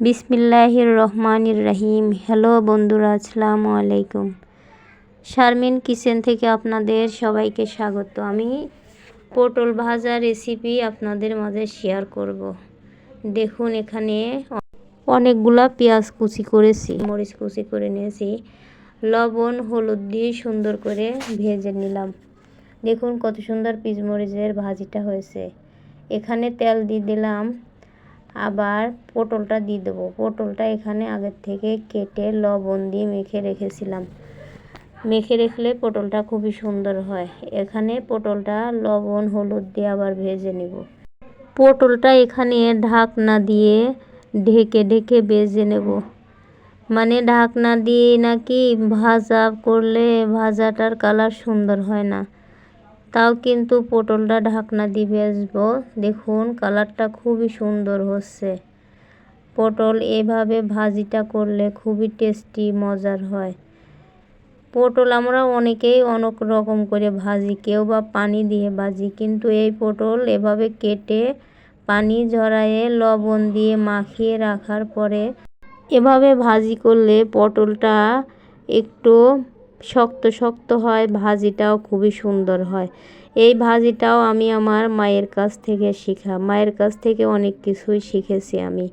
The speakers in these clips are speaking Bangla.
বিসমিল্লাহির রহমানির রহিম হ্যালো বন্ধুরা, আসসালামু আলাইকুম। শারমিন কিচেন থেকে আপনাদের সবাইকে স্বাগত। আমি পটল ভাজা রেসিপি আপনাদের মাঝে শেয়ার করব। দেখুন এখানে অনেকগুলা পেঁয়াজ কুচি করেছি, মরিচ কুচি করে নিয়েছি। লবণ, হলুদ দিয়ে সুন্দর করে ভেজে নিলাম। দেখুন কত সুন্দর পিচমরিচের ভাজিটা হয়েছে। এখানে তেল দিয়ে দিলাম আবার পটলটা দিয়ে দেবো। পটলটা এখানে আগের থেকে কেটে লবণ দিয়ে মেখে রেখেছিলাম। মেখে রেখলে পটলটা খুবই সুন্দর হয়। এখানে পটলটা লবণ, হলুদ দিয়ে আবার ভেজে নেব। পটলটা এখানে ঢাকনা দিয়ে ঢেকে ঢেকে ভেজে নেব। মানে ঢাকনা দিয়ে নাকি ভাজা করলে ভাজাটার কালার সুন্দর হয় না। তাও কিন্তু পটলটা ঢাকনা দিয়ে ভেজবো। দেখুন, কালারটা খুবই সুন্দর হচ্ছে। পটল এভাবে ভাজিটা করলে খুবই টেস্টি, মজার হয়। পটল আমরা অনেকেই অনেক রকম করে ভাজি, কেউ বা পানি দিয়ে ভাজি, কিন্তু এই পটল এভাবে কেটে পানি ঝরায়ে লবণ দিয়ে মাখিয়ে রাখার পরে এভাবে ভাজি করলে পটলটা একটু শক্ত শক্ত হয়, ভাজিটাও খুবই সুন্দর হয়। এই ভাজিটাও আমি আমার মায়ের কাছ থেকে শিখা, মায়ের কাছ থেকে অনেক কিছুই শিখেছি আমি।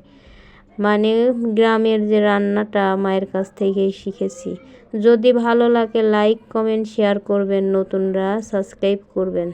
মানে গ্রামের যে রান্নাটা মায়ের কাছ থেকেই শিখেছি। যদি ভালো লাগে লাইক কমেন্ট শেয়ার করবেন, নতুনরা সাবস্ক্রাইব করবেন।